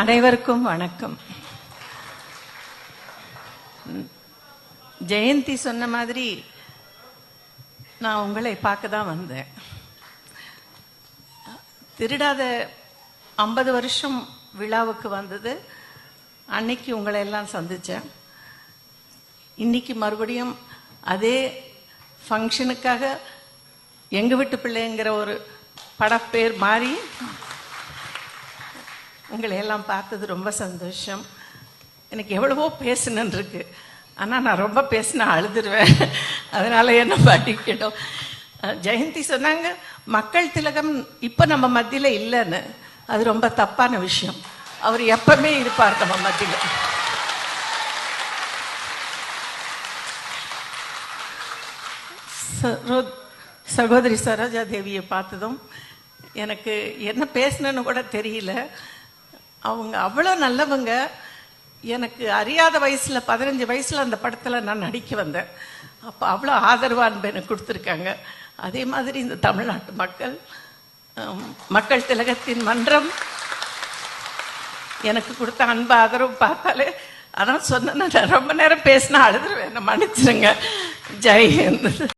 அனைவருக்கும் வணக்கம். ஜெயந்தி சொன்ன மாதிரி நான் உங்களை பார்க்க தான் வந்தேன். திருடாத ஐம்பது வருஷம் விழாவுக்கு வந்தது. அன்னைக்கு உங்களை எல்லாம் சந்தித்தேன் இன்னைக்கு மறுபடியும் அதே ஃபங்க்ஷனுக்காக எங்கள் வீட்டு பிள்ளைங்கிற ஒரு படப்பேர் மாறி உங்களை எல்லாம் பார்த்தது ரொம்ப சந்தோஷம். எனக்கு எவ்வளவோ பேசணுன்னு இருக்கு. ஆனால் நான் ரொம்ப பேசினா அழுதுருவேன். அதனால என்ன பாட்டிக்கிட்டோம் ஜெயந்தி சொன்னாங்க மக்கள் திலகம் இப்போ நம்ம மத்தியில் இல்லைன்னு. அது ரொம்ப தப்பான விஷயம். அவர் எப்பவுமே இருப்பார் நம்ம மத்தியில். சகோதரி சரோஜா தேவியை பார்த்ததும் எனக்கு என்ன பேசணுன்னு கூட தெரியல. அவங்க அவ்வளோ நல்லவங்க. எனக்கு அறியாத வயசில் பதினஞ்சு வயசில் அந்த படத்தில் நான் நடிக்க வந்தேன். அப்போ அவ்வளோ ஆதரவு அன்பு எனக்கு கொடுத்துருக்காங்க. அதே மாதிரி இந்த தமிழ்நாட்டு மக்கள் மக்கள் திலகத்தின் மன்றம். எனக்கு கொடுத்த அன்பு ஆதரவு பார்த்தாலே அதான் சொன்னேன் நான் ரொம்ப நேரம் பேசினா அழுதுருவேன் என்னை மன்னிச்சிருங்க. ஜெய் ஹிந்த்.